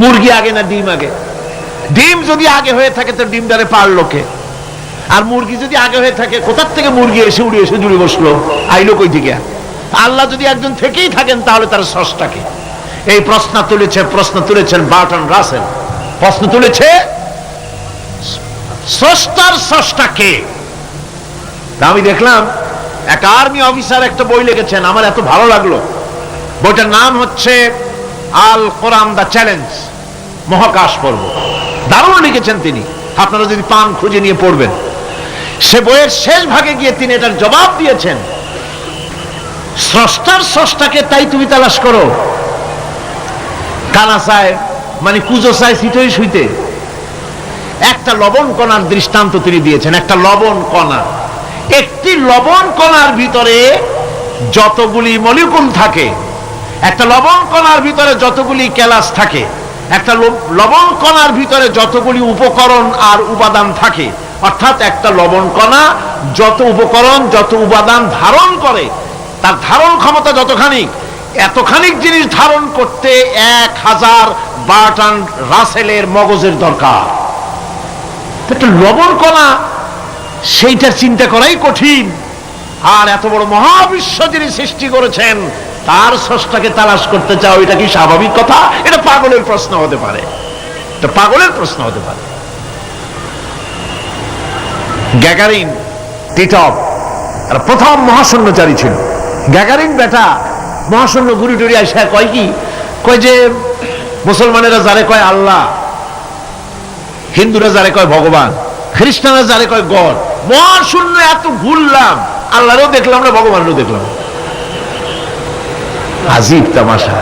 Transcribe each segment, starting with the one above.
মুরগি আগে না ডিম আগে? ডিম যদি আগে হয়ে থাকে, তো ডিমটারে পারল কে? আর মুরগি যদি আগে হয়ে থাকে, কোথার থেকে মুরগি এসে উড়ে এসে জুড়ে বসল? আইলো কই থেকে আল্লাহ যদি একজন থেকেই থাকেন, তাহলে তার সষ্টাকে এই প্রশ্ন তুলেছে, প্রশ্ন তুলেছেন বার্টন রাসেল। প্রশ্ন তুলেছে স্রষ্টার স্রষ্টা কে? আমি দেখলাম, এক আর্মি অফিসার একটা বই লিখেছেন, আমার এত ভালো লাগল। বইটার নাম হচ্ছে আল কোরআন দা চ্যালেঞ্জ। মহাকাশ পর্ব। দারুণ লিখেছেন তিনি। আপনারা যদি পান, খুঁজে নিয়ে পড়বেন। সে বইয়ের শেষ ভাগে গিয়ে তিনি এটার জবাব দিয়েছেন। স্রষ্টার স্রষ্টাকে তাই তুমি তালাশ করো। কানা চায় মানে কুজো চায় সিটই শুইতে। একটা লবণ কণার দৃষ্টান্ত তিনি দিয়েছেন, একটা লবণ কণা। একটি লবণ কণার ভিতরে যতগুলি মলিকুল থাকে একটা লবণ কণার ভিতরে যতগুলি ক্যালাস থাকে, একটা লবণ কণার ভিতরে যতগুলি উপকরণ আর উপাদান থাকে, অর্থাৎ একটা লবণ কণা যত উপকরণ, যত উপাদান ধারণ করে, তার ধারণ ক্ষমতা যতখানি এতখানিক জিনিস ধারণ করতে এক হাজার বার্টান রাসেলের মগজের দরকার। একটা লবণ কণা, সেইটার চিন্তা করাই কঠিন। আর এত বড় মহাবিশ্ব যিনি সৃষ্টি করেছেন তার স্রষ্টাকে তালাশ করতে চাও, এটা কি স্বাভাবিক কথা? এটা পাগলের প্রশ্ন হতে পারে। এটা পাগলের প্রশ্ন হতে পারে। গ্যাগারিন, টিটপ, আর প্রথম মহাশূন্যচারী ছিল। গ্যাগারিন বেটা মহাশূন্য গুড়ি টুড়ি আসা, কয় কি? কয় যে, মুসলমানেরা যারে কয় আল্লাহ, হিন্দুরা যারে কয় ভগবান, খ্রিস্টানরা যারে কয় গড মহাশূন্য এত ঘুরলাম, আল্লাহরও দেখলাম না, ভগবানেরও দেখলাম। আজীব তামাশা।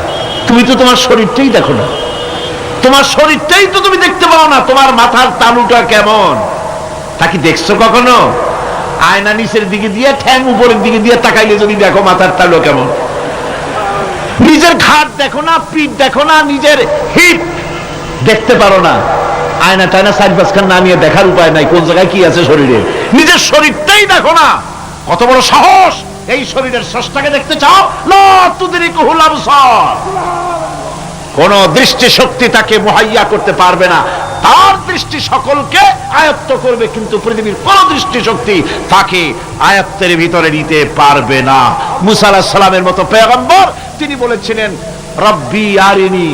তুমি তো তোমার শরীরটাই দেখো না। তোমার শরীরটাই তো তুমি দেখতে পাও না, তোমার মাথার তালুটা কেমন? তা কি দেখছ কখনো? আয়না নিচের দিকে দিয়ে, ঠ্যাং উপরের দিকে দিয়ে তাকাইলে যদি দেখো মাথার তালু কেমন। নিজের ঘাট দেখো না, পিঠ দেখো না, নিজের হিপ দেখতে পারো না। আয়না টায়না সাইড পাঁচখান নামিয়ে দেখার উপায় নাই, কোন জায়গায় কি আছে শরীরে? নিজের শরীরটাই দেখো না। কত বড় সাহস! এই শরীরের স্রষ্টাকে দেখতে চাও? কোন দৃষ্টি শক্তি তাকে মুহাইয়া করতে পারবে না। তার দৃষ্টি সকলকে আয়ত্ত করবে, কিন্তু পৃথিবীর কোন দৃষ্টি শক্তি তাকে আয়ত্তের ভিতরে নিতে পারবে না। মুসা আলাহিস সালামের মতো পেগম্বর, তিনি বলেছিলেন, রব্বি আরিনি।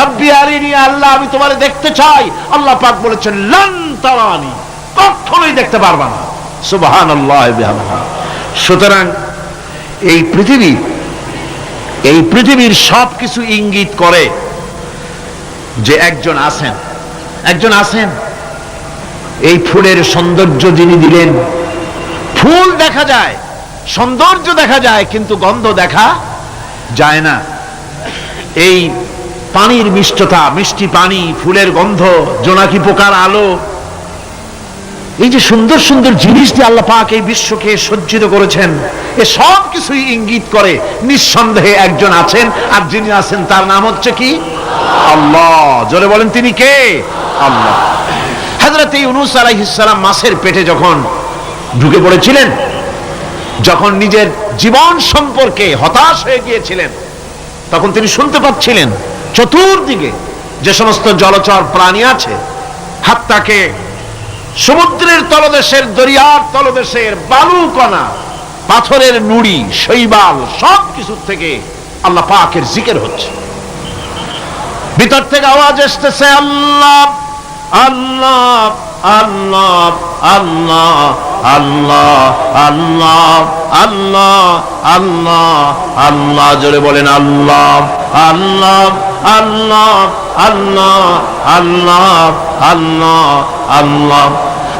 রব্বি আরিনি, আল্লাহ, আমি তোমারে দেখতে চাই। আল্লাহ পাক বলেছেন, লন তারানি, কখনোই দেখতে পারবা না। সুবহানাল্লাহ বিহামদিহি সুতরাং এই পৃথিবী, এই পৃথিবীর সব কিছু ইঙ্গিত করে যে একজন আছেন। একজন আছেন। এই ফুলের সৌন্দর্য যিনি দিলেন, ফুল দেখা যায়, সৌন্দর্য দেখা যায়, কিন্তু গন্ধ দেখা যায় না। এই পানির মিষ্টতা, মিষ্টি পানি, ফুলের গন্ধ, জোনাকি পোকার আলো এই যে সুন্দর সুন্দর জিনিস দিয়ে আল্লাহ পাক এই বিশ্বকে সজ্জিত করেছেন, এ সব কিছুই ইঙ্গিত করে নিঃসন্দেহে একজন আছেন, আর যিনি আছেন তার নাম হচ্ছে কি? আল্লাহ। জোরে বলেন, তিনি কে? আল্লাহ। হাজরত ইউনুস আলাইহিসসালাম মাছের পেটে যখন ঢুকে পড়েছিলেন, যখন নিজের জীবন সম্পর্কে হতাশ হয়ে গিয়েছিলেন, তখন তিনি শুনতে পাচ্ছিলেন, চতুর্দিকে যে সমস্ত জলচর প্রাণী আছে, হাত্তাকে সমুদ্রের তলদেশের দরিয়ার তলদেশের বালুকণা পাথরের নুড়ি শৈবাল সব কিছুর থেকে আল্লাহ পাকের জিকের হচ্ছে ভিতর থেকে আওয়াজ এসতেছে আল্লাহ আল্লাহ আল্লাহ আল্লাহ আল্লাহ আল্লাহ আল্লাহ আল্লাহ আল্লাহ জোরে বলেন আল্লাহ আল্লাহ আল্লাহ আল্লাহ আল্লাহ আল্লাহ আল্লাহ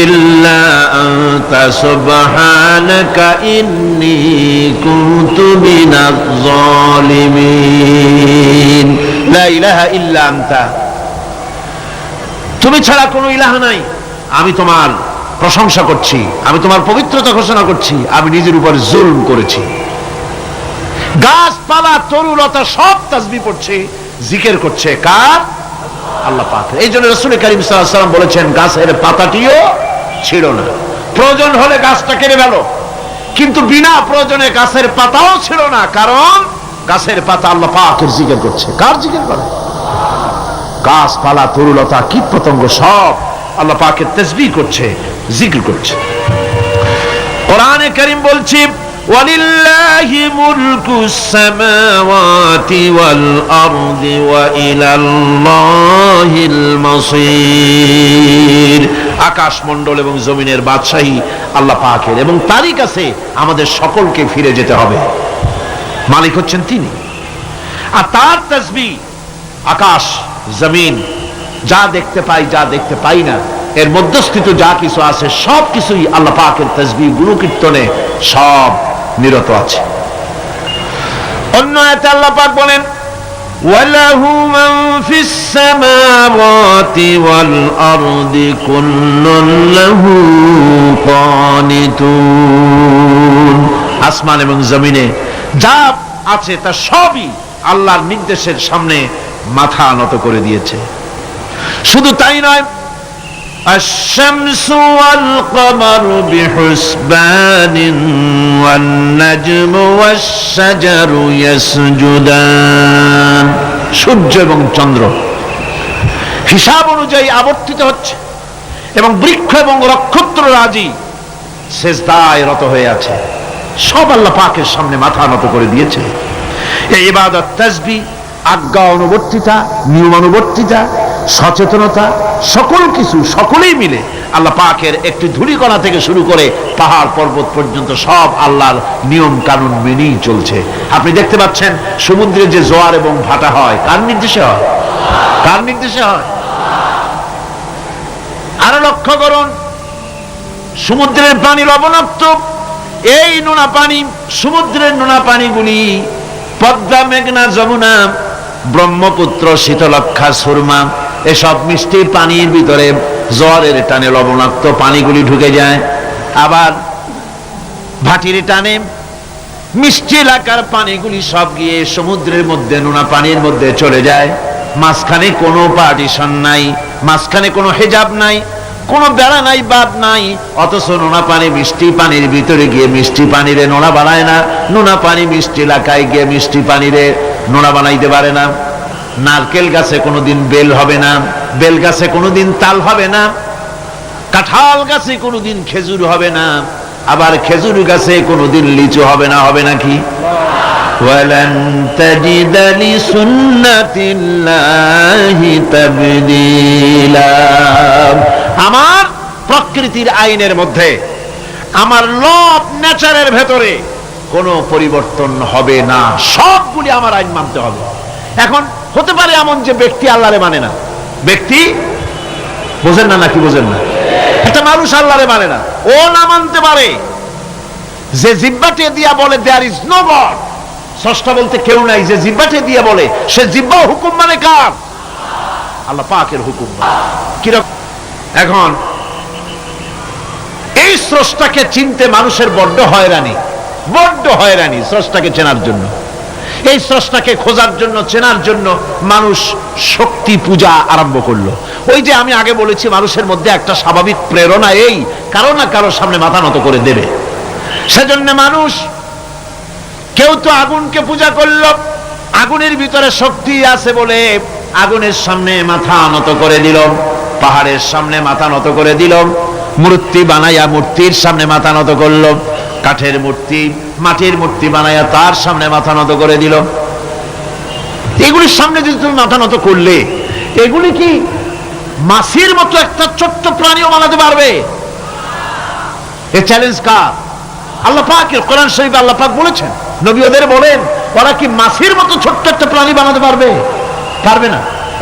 إلا أنت سبحانك إني كنت من الظالمين لا إله إلا أنت তুমি ছাড়া কোনো ইলাহ নাই আমি তোমার প্রশংসা করছি আমি তোমার পবিত্রতা ঘোষণা করছি আমি নিজের উপর জুলুম করেছি গাছপালা তরুলতা সব তাসবি পড়ছে জিকের করছে কার আল্লাহ পাক। এই জন্য রসুল করিম সাল্লাম বলেছেন, গাছের পাতাটিও ছিল না। প্রয়োজন হলে গাছটা কেটে গেল কিন্তু বিনা প্রয়োজনে গাছের পাতাও ছিল না। কারণ গাছের পাতা আল্লাহ পাকের জিকের করছে। কার জিকের করে? গাছপালা, তরুলতা কীট পতঙ্গ সব আল্লাহ পাকের তেসবি করছে, জিকির করছে। কোরআনে করিম বলছি ولله ملك السماوات والأرض وإلى الله المصير আকাশ মণ্ডল এবং জমিনের বাদশাহী আল্লাহ পাকের এবং তারই কাছে আমাদের সকলকে ফিরে যেতে হবে মালিক হচ্ছেন তিনি আর তার তসবি আকাশ জমিন যা দেখতে পাই যা দেখতে পাই না এর মধ্যস্থিত যা কিছু আছে সব কিছুই আল্লাহ পাকের তসবি গুরু কীর্তনে সব নিরত আছে অন্য আয়াতে আল্লাহ পাক বলেন وله من في السماوات والأرض كل له قانتون আসমান এবং জমিনে যা আছে তা সবই আল্লাহর নির্দেশের সামনে মাথা নত করে দিয়েছে শুধু তাই নয় الشمس والقمر بحسبان والنجم والشجر يسجدان সূর্য এবং চন্দ্র হিসাব অনুযায়ী আবর্তিত হচ্ছে এবং বৃক্ষ এবং নক্ষত্র রাজি শেষদায় রত হয়ে আছে সব আল্লাহ পাকের সামনে মাথা নত করে দিয়েছে এই ইবাদত তাসবি আজ্ঞা অনুবর্তিতা নিয়মানুবর্তিতা সচেতনতা, সকল কিছু সকলেই মিলে আল্লাহ পাকের একটি ধূলিকণা থেকে শুরু করে পাহাড় পর্বত পর্যন্ত সব আল্লাহর নিয়ম কানুন মেনেই চলছে। আপনি দেখতে পাচ্ছেন সমুদ্রে যে জোয়ার এবং ভাটা হয়, কার নির্দেশে হয়? কার নির্দেশে হয়? আরও লক্ষ্য করুন, সমুদ্রের পানি লবণাক্ত। এই নোনা পানি, সমুদ্রের নোনা পানিগুলি পদ্মা, মেঘনা, যমুনা, ব্রহ্মপুত্র শীতলক্ষা সুরমা এসব মিষ্টি পানির ভিতরে জ্বরের টানে লবণাক্ত পানিগুলি ঢুকে যায়। আবার ভাটির টানে মিষ্টি এলাকার পানিগুলি সব গিয়ে সমুদ্রের মধ্যে, নোনা পানির মধ্যে চলে যায়। মাঝখানে কোনো পার্টিশন নাই, মাঝখানে কোনো হেজাব নাই, কোনো বেড়া নাই বাদ নাই, অথচ নোনা পানি মিষ্টি পানির ভিতরে গিয়ে মিষ্টি পানিরে নোনা বানায় না, নোনা পানি মিষ্টি এলাকায় গিয়ে মিষ্টি পানিরে নোনা বানাইতে পারে না। নারকেল গাছে কোনোদিন বেল হবে না বেল গাছে কোনোদিন তাল হবে না কাঁঠাল গাছে কোনোদিন খেজুর হবে না আবার খেজুর গাছে কোনোদিন লিচু হবে না হবে নাকি ولن تجد لسنة الله تبديلا আমার প্রকৃতির আইনের মধ্যে আমার লব নেচারের ভেতরে কোনো পরিবর্তন হবে না সবগুলি আমার আইন মানতে হবে এখন হতে পারে এমন যে ব্যক্তি আল্লাহরে মানে না। ব্যক্তি বোঝেন না নাকি বোঝেন না? একটা মানুষ আল্লাহরে মানে না। ও না মানতে পারে। যে জিব্বাটে দিয়া বলে দেয়ার ইজ নো গড ষষ্ঠা বলতে কেউ নাই। যে জিব্বাটে দিয়া বলে, সে জিব্বা হুকুম মানে কার? আল্লাহ পাকের হুকুম মানে। কীরকম? এখন, এই স্রষ্টাকে চিনতে মানুষের বড্ড হয়রানি। বড্ড হয়রানি স্রষ্টাকে চেনার জন্য। এই স্রষ্টাকে খোঁজার জন্য, চেনার জন্য মানুষ শক্তি পূজা আরম্ভ করল। ওই যে আমি আগে বলেছি, মানুষের মধ্যে একটা স্বাভাবিক প্রেরণা এই, কারও না কারও সামনে মাথা নত করে দেবে। সেজন্য মানুষ, কেউ তো আগুনকে পূজা করল, আগুনের ভিতরে শক্তি আছে বলে আগুনের সামনে মাথা নত করে দিল, পাহাড়ের সামনে মাথা নত করে দিল, মূর্তি বানাইয়া মূর্তির সামনে মাথা নত করল। কাঠের মূর্তি, মাটির মূর্তি বানাইয়া তার সামনে মাথা নত করে দিল। এগুলির সামনে যদি তুমি মাথা নত করলে, এগুলি কি মাসির মতো একটা ছোট্ট প্রাণীও বানাতে পারবে? এ চ্যালেঞ্জ কার? আল্লাহ পাকের কোরআন শরীফ আল্লাহ পাক বলেছেন, নবী ওদের বলেন, ওরা কি মাসির মতো ছোট্ট একটা প্রাণী বানাতে পারবে? পারবে না।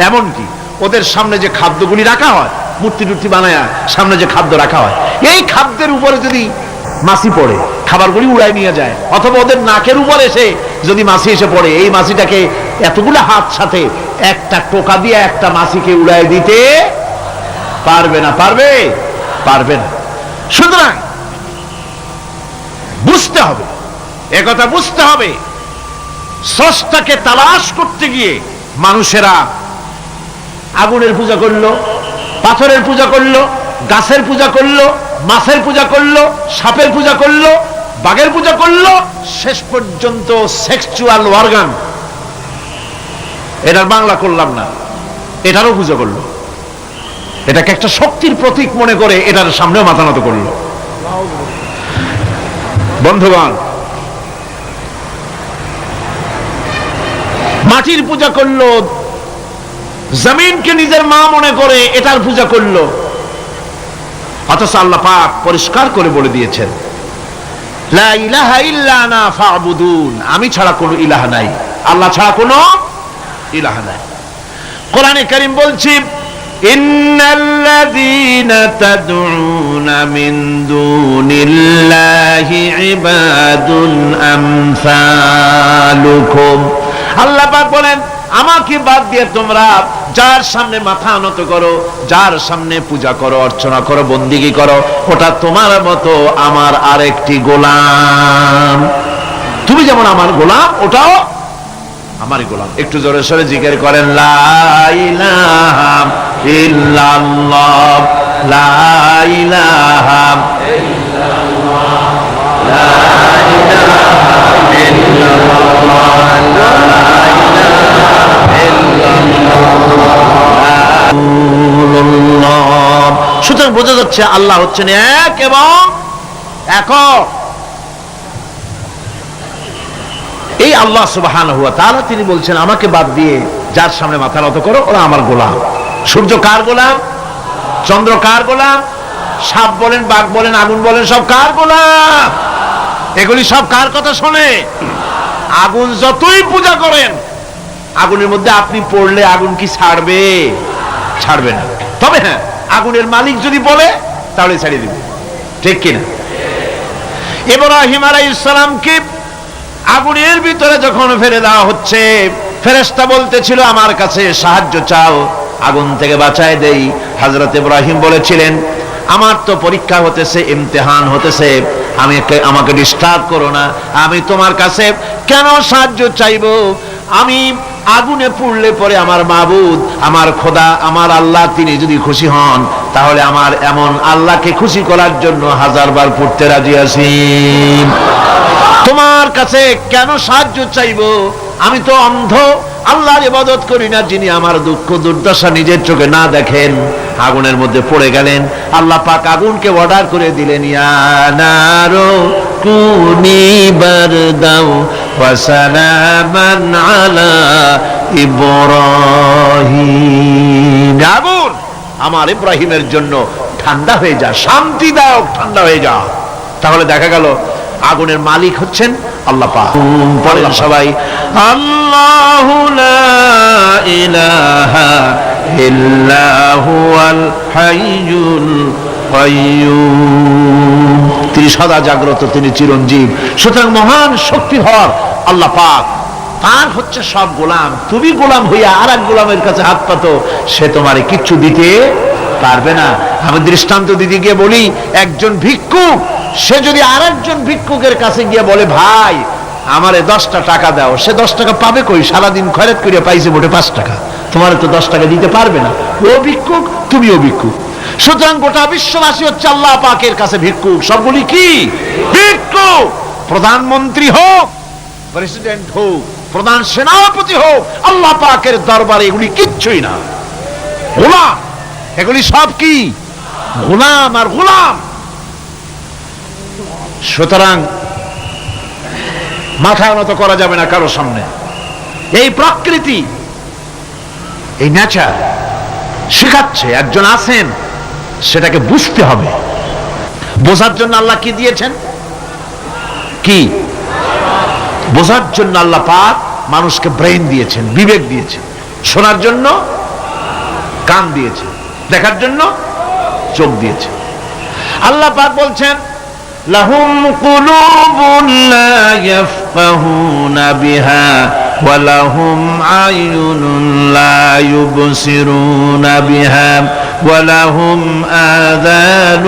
এমন কি ওদের সামনে যে খাদ্যগুলি রাখা হয়, মূর্তি টুর্তি বানায় সামনে যে খাদ্য রাখা হয়, এই খাদ্যের উপরে যদি মাছি পড়ে, খাবারগুলি উড়াই নিয়ে যায়। অথবা ওদের নাকের উপর এসে যদি মাছি এসে পড়ে, এই মাছিটাকে এতগুলো হাত সাথে একটা টোকা দিয়ে একটা মাছিকে উড়াই দিতে পারবে না, পারবে? পারবে না। সুতরাং বুঝতে হবে একথা বুঝতে হবে, স্রষ্টাকে তালাশ করতে গিয়ে মানুষেরা আগুনের পূজা করল, পাথরের পূজা করল, গাছের পূজা করল মাছের পূজা করল, সাপের পূজা করল, বাঘের পূজা করল, শেষ পর্যন্ত সেক্সুয়াল অর্গান এটার বাংলা করলাম না, এটারও পূজা করল। এটাকে একটা শক্তির প্রতীক মনে করে এটার সামনেও মাথা নত করল। বন্ধুগণ, মাটির পূজা করল, জমিনকে নিজের মা মনে করে এটার পূজা করল। অথচ আল্লাহ পাক পরিষ্কার করে বলে দিয়েছেন আমি ছাড়া কোনো ইলাহ নাই। আল্লাহ ছাড়া কোনো ইলাহা নাই। কোরআনে কারীম বলছি, ইন্নাল্লাযীনা তাদউনা মিন দুনিল্লাহি ইবাদুন আমসালুকুম। আল্লাহ পাক বলেন, আমাকে বাদ দিয়ে তোমরা যার সামনে মাথা নত করো, যার সামনে পূজা করো, অর্চনা করো, বন্দিগি করো, ওটা তোমার মতো আমার আরেকটি গোলাম। তুমি যেমন আমার গোলাম, ওটাও আমার গোলাম। একটু জোরে সরে জিজ্ঞেস করেন, লা ইলাহা ইল্লাল্লাহ, লা সুতরাং বোঝা যাচ্ছে আল্লাহ হচ্ছেন এক এবং একক। এই আল্লাহ সুবাহান হুয়া তাহলে তিনি বলছেন, আমাকে বাদ দিয়ে যার সামনে মাথা নত করো, ওরা আমার গোলাম। সূর্য কার গোলাম? চন্দ্র কার গোলাম? সাপ বলেন, বাঘ বলেন, আগুন বলেন, সব কার গোলাম? এগুলি সব কার কথা শোনে? আগুন যতই পূজা করেন, আগুনের মধ্যে আপনি পড়লে আগুন কি ছাড়বে? ছাড়বে না। তবে হ্যাঁ আগুনের মালিক যদি বলে, তাহলে ছাড়িয়ে দিবে। ঠিক কিনা? ইব্রাহিম আলাইহিস সালামকে আগুনের ভিতরে যখন ফেলে দেওয়া হচ্ছে, ফেরেশতা বলতেছিল, আমার কাছে সাহায্য চাও, আগুন থেকে বাঁচায় দেই। হযরত ইব্রাহিম বলেছিলেন, আমার তো পরীক্ষা হতেছে, ইমতেহান হতেছে, আমি আমাকে ডিস্টার্ব করো না। আমি তোমার কাছে কেন সাহায্য চাইব? আমি আগুনে পুড়লে পরে আমার মাবুদ, আমার খোদা, আমার আল্লাহ তিনি যদি খুশি হন, তাহলে আমার এমন আল্লাহকে খুশি করার জন্য হাজারবার পড়তে রাজি আছি। তোমার কাছে কেন সাহায্য চাইব? আমি তো অন্ধ, আল্লাহর ইবাদত করি না, যিনি আমার দুঃখ, দুর্দশা নিজের চোখে না দেখেন। আগুনের মধ্যে পড়ে গেলেন, আল্লাহ পাক আগুনকে অর্ডার করে দিলেন ইয়ানারো কুনি বারদাও ওয়াসালামান আলা ইব্রাহিম আগুন আমার ইব্রাহিমের জন্য ঠান্ডা হয়ে যা শান্তিদায়ক ঠান্ডা হয়ে যা। তাহলে দেখা গেল আগুনের মালিক হচ্ছেন আল্লাহ পাক। বলেন সবাই আল্লাহু লা ইলাহা ইল্লা হুয়াল হাইয়ুল তিনি সদা জাগ্রত, তিনি চিরঞ্জীব। সুতরাং মহান শক্তিধর আল্লাহ পাক, তার হচ্ছে সব গোলাম। তুমি গোলাম হইয়া আর এক গোলামের কাছে হাত পাতো, সে তোমারে কিচ্ছু দিতে পারবে না। আমি দৃষ্টান্ত দিদি গিয়ে বলি, একজন ভিক্ষুক সে যদি আর একজন ভিক্ষুকের কাছে গিয়ে বলে, ভাই, আমারে দশটা টাকা দাও। সে দশ টাকা পাবে কই? সারাদিন খয়রাত করিয়া পাইছে মোটে পাঁচ টাকা। তোমার তো দশ টাকা দিতে পারবে না। ও ভিক্ষুক তুমিও ভিক্ষুক। সুতরাং গোটা বিশ্ববাসী হচ্ছে আল্লাহ পাকের কাছে ভিক্ষুক। সবগুলি কি? ভিক্ষুক! প্রধানমন্ত্রী হোক, প্রেসিডেন্ট হোক, প্রধান সেনাপতি হোক, আল্লাহ পাকের দরবারে এগুলি কিচ্ছুই না। গোলাম! এগুলি সব কি? গোলাম আর গোলাম! সুতরাং মাথা নত করা যাবে না কারও সামনে। এই প্রকৃতি এই নেচার শেখাচ্ছে, একজন আছেন, সেটাকে বুঝতে হবে। বোঝার জন্য আল্লাহ কি দিয়েছেন? কি? বোঝার জন্য আল্লাহ পাক মানুষকে ব্রেন দিয়েছেন, বিবেক দিয়েছেন। শোনার জন্য কান দিয়েছে দেখার জন্য চোখ দিয়েছে আল্লাহ পাক বলছেন, লাহুম কুলুবুন লা ইয়াফকাহুনা বিহা। ولهم أعين لا يبصرون بها ولهم آذان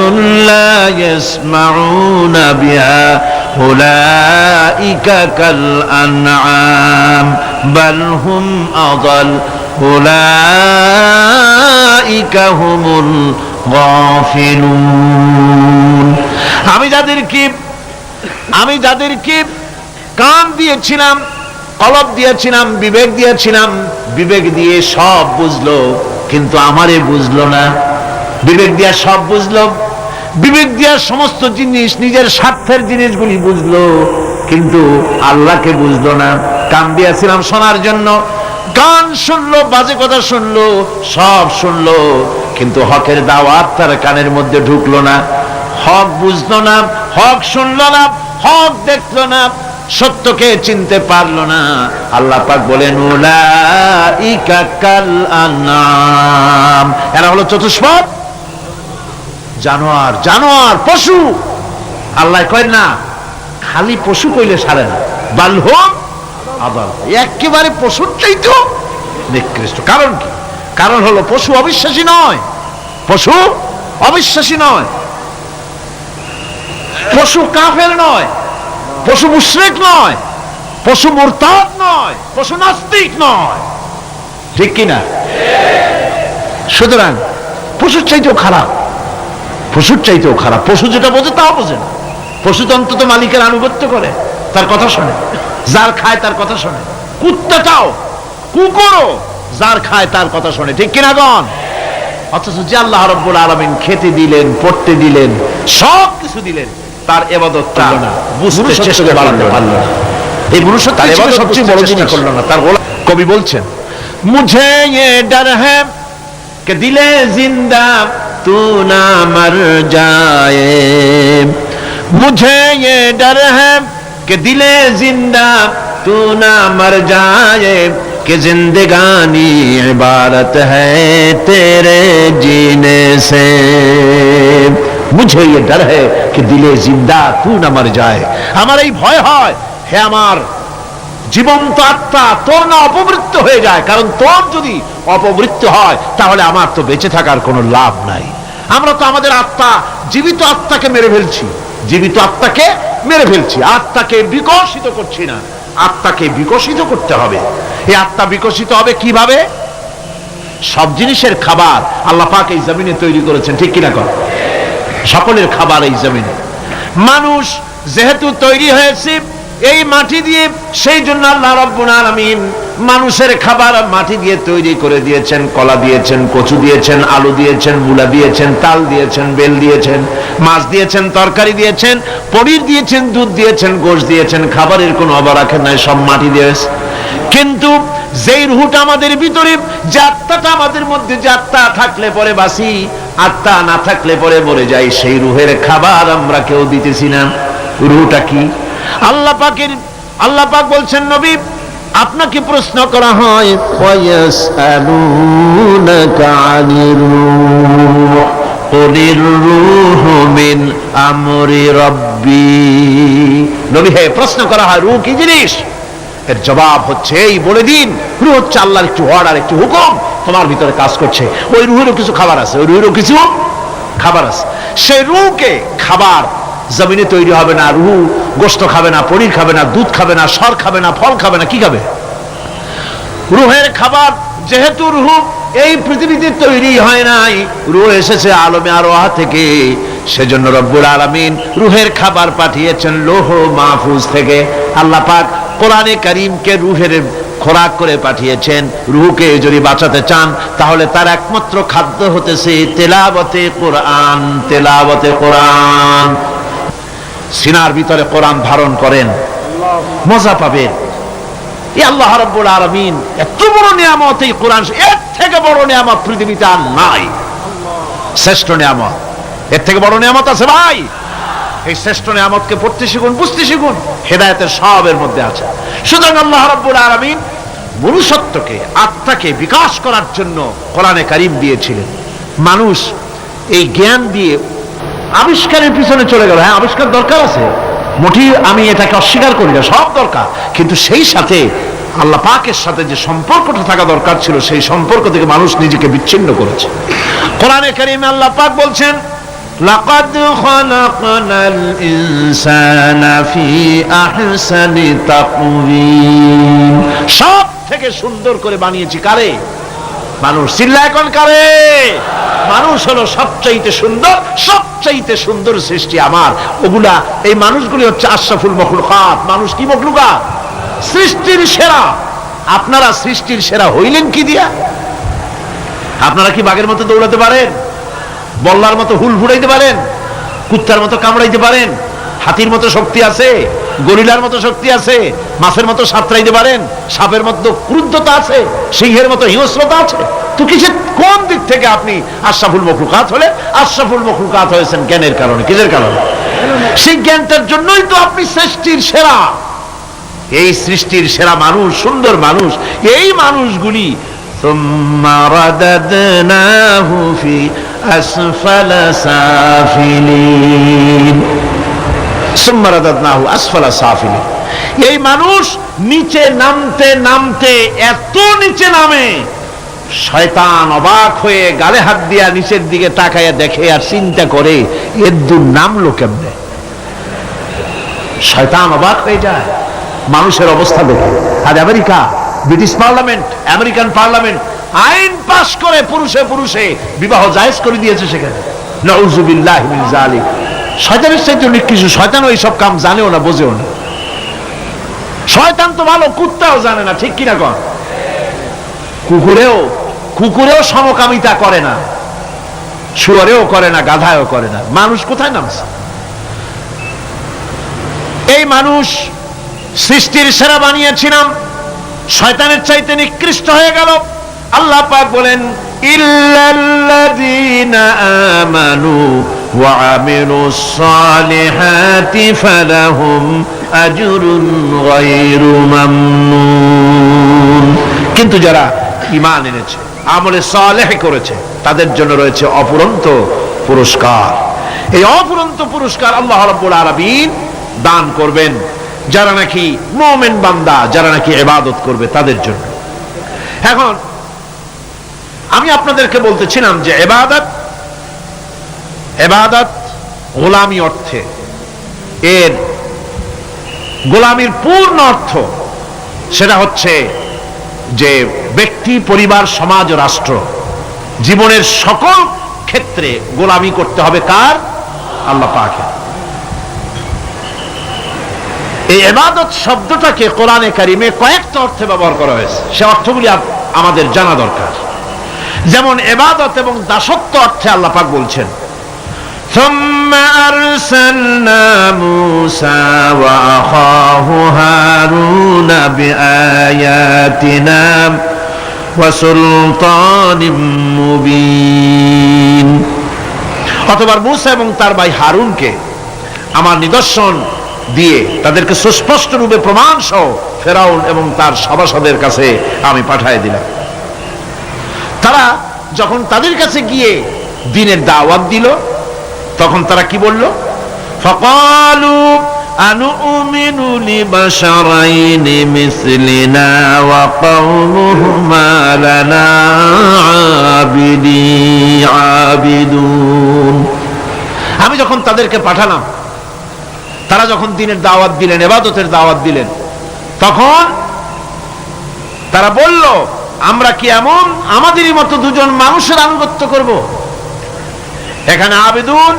لا يسمعون بها أولئك كالأنعام بل هم أضل أولئك هم الغافلون আমি যাদেরকে আমি যাদেরকে কান দিয়েছিলাম কলব দিয়েছিলাম, বিবেক দিয়েছিলাম, বিবেক দিয়ে সব বুঝলো, কিন্তু আমারে বুঝলো না। বিবেক দিয়া সব বুঝলো, বিবেক দিয়া সমস্ত জিনিস, নিজের স্বার্থের জিনিসগুলি বুঝলো, কিন্তু আল্লাহকে বুঝলো না। কান দিয়েছিলাম শোনার জন্য, গান শুনলো, বাজে কথা শুনলো, সব শুনলো, কিন্তু হকের দাওয়াত তার কানের মধ্যে ঢুকলো না। হক বুঝলো না, হক শুনলো না, হক দেখল না। সত্যকে চিনতে পারল না। আল্লাহ পাক বলেন এরা হলো চতুষ্পদ জানোয়ার জানোয়ার, পশু। আল্লাহ কয় না, খালি পশু কইলে সারে না। বালহম আবার একেবারে পশুর চাইতো নিকৃষ্ট। কারণ কি? কারণ হলো পশু অবিশ্বাসী নয়। পশু অবিশ্বাসী নয়। পশু কাফের নয়। পশু মুশরিক নয়, পশু মুরতাদ নয়, পশু নাস্তিক নয়। ঠিক কি না? সুতরাং পশুর চাইতেও খারাপ, পশুর চাইতেও খারাপ। পশু যেটা বোঝে তাও বোঝে না। পশু তো অন্তত মালিকের আনুগত্য করে, তার কথা শোনে। যার খায় তার কথা শোনে। কুত্তাটাও, কুকুরও যার খায় তার কথা শোনে। ঠিক কিনা গন অথচ যে আল্লাহ রব্বুল আলমিন খেতে দিলেন, পড়তে দিলেন, সব কিছু দিলেন। তার এবাদত করলো না বুঝতে চেষ্টা বাড়াতে পারলো না এই মনুষ্য তার এবাদত সবচেয়ে বড় জিনিস করলো না তার গোলা কবি বলছেন মুঝে ये डर है कि दिले जिंदा तू ना मर जाए मुझे ये डर है कि दिले जिंदा तू ना मर जाए कि जिंदगानी इबारत है तेरे जीने से मुझे ये डर है कि दिले जिंदा तू ना मर जाए আমার এই ভয় হয় হে আমার জীবন্ত আত্মা তোর না অপমৃত্য হয়ে যায় কারণ তোর যদি অপমৃত্যু হয় তাহলে আমার তো বেঁচে থাকার কোনো লাভ নাই আমরা তো আমাদের আত্মা জীবিত আত্মাকে মেরে ফেলছি জীবিত আত্মাকে মেরে ফেলছি আত্মাকে বিকশিত করছি না আত্মাকে বিকশিত করতে হবে এই আত্মা বিকশিত হবে কিভাবে সব জিনিসের খাবার আল্লাহ পাক এই জমিনে তৈরি করেছেন ঠিক কিনা কর সকলের খাবার এই জমিনে। মানুষ যেহেতু তৈরি হয়েছে, এই মাটি দিয়ে সেই জন্য আল্লাহ রব্বুল আলামিন মানুষের খাবার মাটি দিয়ে তৈরি করে দিয়েছেন, কলা দিয়েছেন, কচু দিয়েছেন, আলু দিয়েছেন, মূলা দিয়েছেন, তাল দিয়েছেন, বেল দিয়েছেন, মাছ দিয়েছেন, তরকারি দিয়েছেন, পনির দিয়েছেন, দুধ দিয়েছেন, গোশ দিয়েছেন, খাবারের কোনো অভাব রাখেন নাই, সব মাটি দিয়েছে কিন্তু যেই রুহুটা আমাদের ভিতরে, যে আত্মাটা আমাদের মধ্যে, যে আত্মা থাকলে পরে বাসি আত্মা না থাকলে পরে মরে যাই। সেই রুহের খাবার আমরা কেউ দিতেছি না। রুহটা কি? আল্লাহ পাকের আল্লাহ পাক বলছেন, নবী, আপনাকে প্রশ্ন করা হয় রাব্বি। হে, প্রশ্ন করা হয়, রূহ কি জিনিস? এর জবাব হচ্ছে, এই বলে দিন, রুহ হচ্ছে আল্লাহর একটু অর্ডার একটু হুকুম, তোমার ভিতরে কাজ করছে। ওই রুহেরও কিছু খাবার আছে, ওই রুহেরও কিছু খাবার আছে। সেই রুহকে খাবার জমিনে তৈরি হবে না, রুহু গোস্ত খাবে না, পনির খাবে না, দুধ খাবে না, সর খাবে না, ফল খাবে না, কি খাবে? রুহের খাবার, যেহেতু রুহু এই পৃথিবীতে তৈরি হয় নাই, রুহ এসেছে আলমে আরোহা থেকে, সেজন্য রব্বুল আলামিন রুহের খাবার পাঠিয়েছেন লোহ মাহফুজ থেকে। আল্লাহ পাক কোরআনে করিমকে রুহের খোরাক করে পাঠিয়েছেন, রুহকে যদি বাঁচাতে চান, তাহলে তার একমাত্র খাদ্য হতেছে তেলাবতে কোরআন তেলাবতে কোরআন। সিনার ভিতরে কোরআন ধারণ করেন, মজা পাবেন। আল্লাহ রাব্বুল এত বড় নিয়ামত এই কোরআন, এর থেকে বড় নিয়ামত পৃথিবীতে আর নাই। শ্রেষ্ঠ নিয়ামত। এর থেকে বড় নিয়ামত আছে ভাই। এই শ্রেষ্ঠ নিয়ামতকে পড়তে শিখুন, বুঝতে শিখুন, হেদায়েতের সবের মধ্যে আছে। সুতরাং আল্লাহ রাব্বুল আলামিন মনুষ্যত্বকে, আত্মাকে বিকাশ করার জন্য কোরআনে কারিম দিয়েছিলেন। মানুষ এই জ্ঞান দিয়ে আবিষ্কারের পিছনে চলে গেল। হ্যাঁ আবিষ্কার দরকার আছে। মোটি আমি এটাকে অস্বীকার করি না, সব দরকার। কিন্তু সেই সাথে আল্লাহ পাকের সাথে যে সম্পর্কটা থাকা দরকার ছিল, সেই সম্পর্ক থেকে মানুষ নিজেকে বিচ্ছিন্ন করেছে। কোরআনে কারিমে আল্লাহ পাক বলছেন لقد خلقنا الإنسان في أحسن تقويم সব থেকে সুন্দর করে বানিয়েছি কারে মানুষ চিল্লা এখন কারে মানুষ হলো সবচাইতে সুন্দর সবচাইতে সুন্দর সৃষ্টি আমার ওগুলা এই মানুষগুলি হচ্ছে আশরাফুল মখলুকাত মানুষ কি মখলুকাত সৃষ্টির সেরা আপনারা সৃষ্টির সেরা হইলেন কি দিয়া আপনারা কি বাঘের মতো দৌড়াতে পারেন বল্লার মতো হুল ফুড়াইতে পারেন, কুত্তার মতো কামড়াইতে পারেন, হাতির মতো শক্তি আছে, গরিলার মতো শক্তি আছে, মাছের মতো সাঁতরাইতে পারেন, সাপের মতো ক্রুদ্ধতা আছে, সিংহের মতো হিংস্রতা আছে। তো কিসের, কোন দিক থেকে আপনি আশরাফুল মখলুকাত হলে, আশরাফুল মখলুকাত হয়েছেন জ্ঞানের কারণে, কিসের কারণে? সেই জ্ঞানটার জন্যই তো আপনি সৃষ্টির সেরা। এই সৃষ্টির সেরা মানুষ, সুন্দর মানুষ, এই মানুষগুলি ثم رددناه في أسفل سافلين ثم رددناه أسفل سافلين এই মানুষ নিচে নামতে নামতে এত নিচে নামে শয়তান অবাক হয়ে গালে হাত দিয়া নিচের দিকে তাকাইয়া দেখে আর চিন্তা করে এর দূর নামলো কেমনে শয়তান অবাক হয়ে যায় মানুষের অবস্থা দেখে আজ America British parliament, American parliament, আইন পাশ করে পুরুষে পুরুষে বিবাহ জায়েজ করে দিয়েছে সেখানে। কুকুরেও কুকুরেও সমকামিতা করে না। করে না, গাধায়ও করে না। মানুষ কোথায় নামছে? এই মানুষ সৃষ্টির সেরা বানিয়েছিলাম। শয়তানের চাইতে নিকৃষ্ট হয়ে গেল। আল্লাহ পাক বলেন, ইল্লাল্লাযীনা আমানু সালিহাতি ফালাহুম আজরুন গায়রু মামনুন। কিন্তু যারা ঈমান এনেছে, আমলে সালেহ করেছে, তাদের জন্য রয়েছে অপুরন্ত পুরস্কার। এই অপুরন্ত পুরস্কার আল্লাহ রাব্বুল আলামিন দান করবেন। যারা নাকি মোমেন বান্দা, যারা নাকি এবাদত করবে তাদের জন্য। এখন, আমি আপনাদেরকে বলতেছিলাম যে এবাদত এবাদত গোলামি অর্থে। এর গোলামির পূর্ণ অর্থ সেটা হচ্ছে যে ব্যক্তি, পরিবার, সমাজ, রাষ্ট্র জীবনের সকল ক্ষেত্রে গোলামি করতে হবে কার? আল্লাহ পাকে এই এবাদত শব্দটাকে কোরআনে কারিমে কয়েকটা অর্থে ব্যবহার করা হয়েছে সে অর্থগুলি আপ- আমাদের জানা দরকার যেমন এবাদত এবং দাসত্ব অর্থে আল্লাহ পাক বলছেন ثم أرسلنا موسى وأخاه هارون بآياتنا وسلطان مبين অতবার মুসা এবং তার ভাই হারুনকে আমার নিদর্শন দিয়ে তাদেরকে সুস্পষ্ট রূপে প্রমাণ সহ ফেরাউন এবং তার সভাসদের কাছে আমি পাঠিয়ে দিলাম তারা যখন তাদের কাছে গিয়ে দিনের দাওয়াত দিল তখন তারা কি বলল ফকালু أنؤمن لبشرين مثلنا وقومهما لنا عابدي عابدون আমি যখন তাদেরকে পাঠালাম তারা যখন দিনের দাওয়াত দিলেন, এবাদতের দাওয়াত দিলেন, তখন তারা বলল, আমরা কি এমন? আমাদেরই মতো দুজন মানুষের আনুগত্য করব? এখানে আবেদন,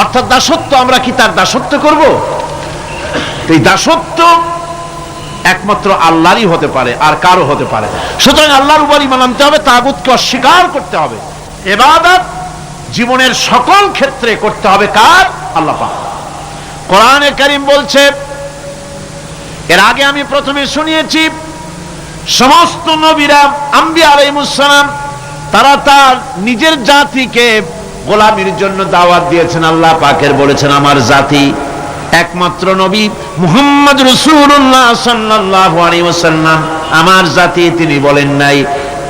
অর্থাৎ দাসত্ব, আমরা কি তার দাসত্ব করব? এই দাসত্ব একমাত্র আল্লাহরই হতে পারে, আর কারও হতে পারে সুতরাং আল্লাহর উপর ইমান আনতে হবে, তাগুতকে অস্বীকার করতে হবে। এবাদত জীবনের সকল ক্ষেত্রে করতে হবে কার? আল্লাহ পাক। কোরআনে কারিম বলছে, এর আগে আমি প্রথমে শুনিয়েছি, সমস্ত নবীরা, আম্বি আলাইমুসালাম তারা তার নিজের জাতিকে গোলামির জন্য দাওয়াত দিয়েছেন। আল্লাহ পাকের বলেছেন, আমার জাতি একমাত্র নবী মুহাম্মদ রসুল্লাহ আলাইহি আমার জাতি তিনি বলেন নাই।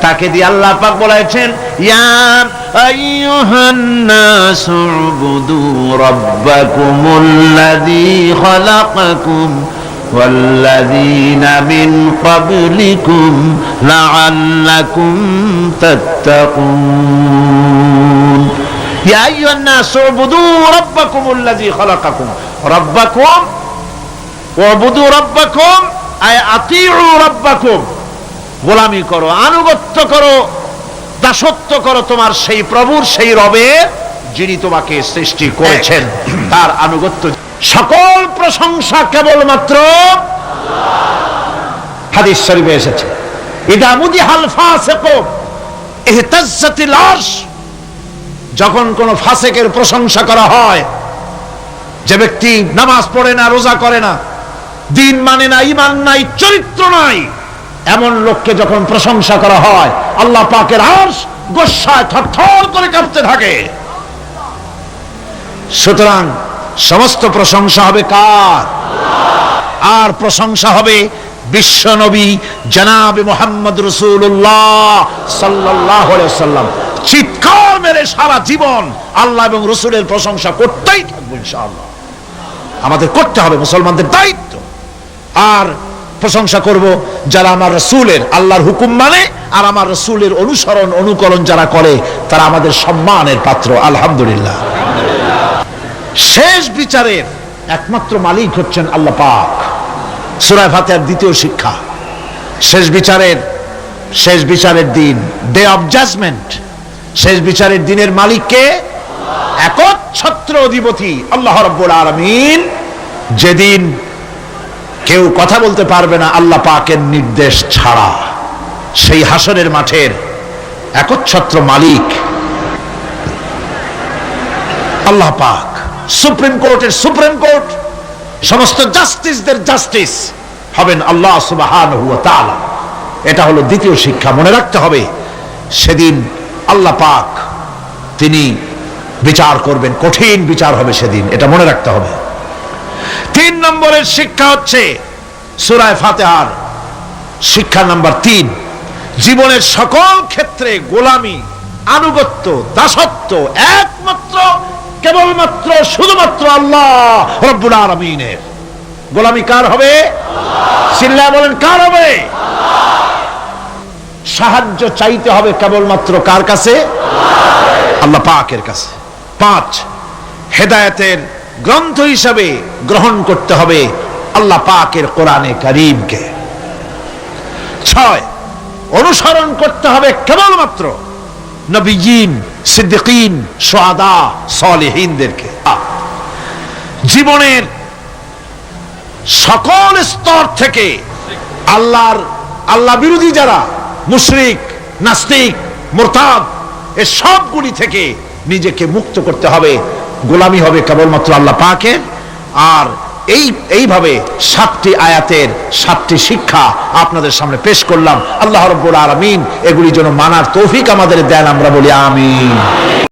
তাকে দিয়ে আল্লাহ পাক বলেছেন, ইয়া আইয়ুহান নাস উবুদু রাব্বাকুমুল্লাযী খালাকাকুম والذين من قبلكم لعلكم تتقون ইয়া আইয়ুহান নাস উবুদু রাব্বাকুমুল্লাযী খালাকাকুম রাব্বাকুম ওয়াবুদু রাব্বাকুম আয় আতিউ রাব্বাকুম গোলামি করো আনুগত্য করো দাসত্ব করো তোমার সেই প্রভুর, সেই রবে যিনি তোমাকে সৃষ্টি করেছেন। তার আনুগত্য সকল প্রশংসা কেবলমাত্র হাদিস শরীফে এসেছে। ইদা মুদিহাল ফাসিকু ইহতাজ্জাতিল আরশ যখন কোন ফাসেকের প্রশংসা করা হয়, যে ব্যক্তি নামাজ পড়ে না, রোজা করে না, দিন মানে না ইমান নাই, চরিত্র নাই এমন লোককে যখন প্রশংসা করা হয়, আল্লাহ পাকের আর্শ গোসায় থরথর করে কাঁপতে থাকে। সুতরাং সমস্ত প্রশংসা হবে কার? আর প্রশংসা হবে বিশ্ব নবী জনাবে মোহাম্মদ রসুল্লাহ সাল্লাহ সাল্লাম চিৎকার মেরে সারা জীবন আল্লাহ এবং রসুলের প্রশংসা করতেই থাকব আমাদের করতে হবে, মুসলমানদের দায়িত্ব। আর প্রশংসা করব যারা আমার রসুলের আল্লাহর হুকুম মানে আর আমার রসুলের অনুসরণ, অনুকরণ যারা করে, তারা আমাদের সম্মানের পাত্র। আলহামদুলিল্লাহ। শেষ বিচারের একমাত্র মালিক হচ্ছেন আল্লাহ পাক। সুরায় ফাতেহার দ্বিতীয় শিক্ষা। শেষ বিচারের শেষ বিচারের দিন। ডে অফ জাজমেন্ট শেষ বিচারের দিনের মালিককে একচ্ছত্র অধিপতি আল্লাহ রব্বুল আলামিন। যেদিন কেউ কথা বলতে পারবে না আল্লাহ পাকের নির্দেশ ছাড়া। সেই হাসনের মাঠের একচ্ছত্র মালিক আল্লাহ পাক। সুপ্রিম কোর্টের সুপ্রিম কোর্ট, সমস্ত জাস্টিসদের জাস্টিস হবেন আল্লাহ তাআলা। এটা হলো দ্বিতীয় শিক্ষা, মনে রাখতে হবে, সেদিন আল্লাহ পাক তিনি বিচার করবেন, কঠিন বিচার হবে সেদিন, এটা মনে রাখতে হবে। তিন নম্বরের শিক্ষা হচ্ছে সুরায় ফাতেহার। শিক্ষা নাম্বার তিন, জীবনের সকল ক্ষেত্রে গোলামি, আনুগত্য, দাসত্ব একমাত্র, কেবলমাত্র, শুধুমাত্র আল্লাহ রব্বুল গোলামি কার হবে? চিল্লা বলেন, কার হবে? সাহায্য চাইতে হবে কেবলমাত্র কার কাছে? আল্লাহ পাকের কাছে। পাঁচ, হেদায়েতের গ্রন্থ হিসাবে গ্রহণ করতে হবে আল্লাহ পাকের কোরআনে করিমকে। ছয়, অনুসরণ করতে হবে কেবলমাত্র নবীন সিদ্দিকিন সোয়াদা সলেহীনদেরকে। জীবনের সকল স্তর থেকে আল্লাহর, আল্লাহ বিরোধী যারা, মুশরিক, নাস্তিক, মোরতাদ, এ সবগুলি থেকে নিজেকে মুক্ত করতে হবে। গোলামি হবে কেবলমাত্র আল্লাহ পাকে। আর এই, এইভাবে সাতটি আয়াতের সাতটি শিক্ষা আপনাদের সামনে পেশ করলাম। আল্লাহ রব্বুল আলমিন এগুলি যেন মানার তৌফিক আমাদের দেন, আমরা বলি আমিন।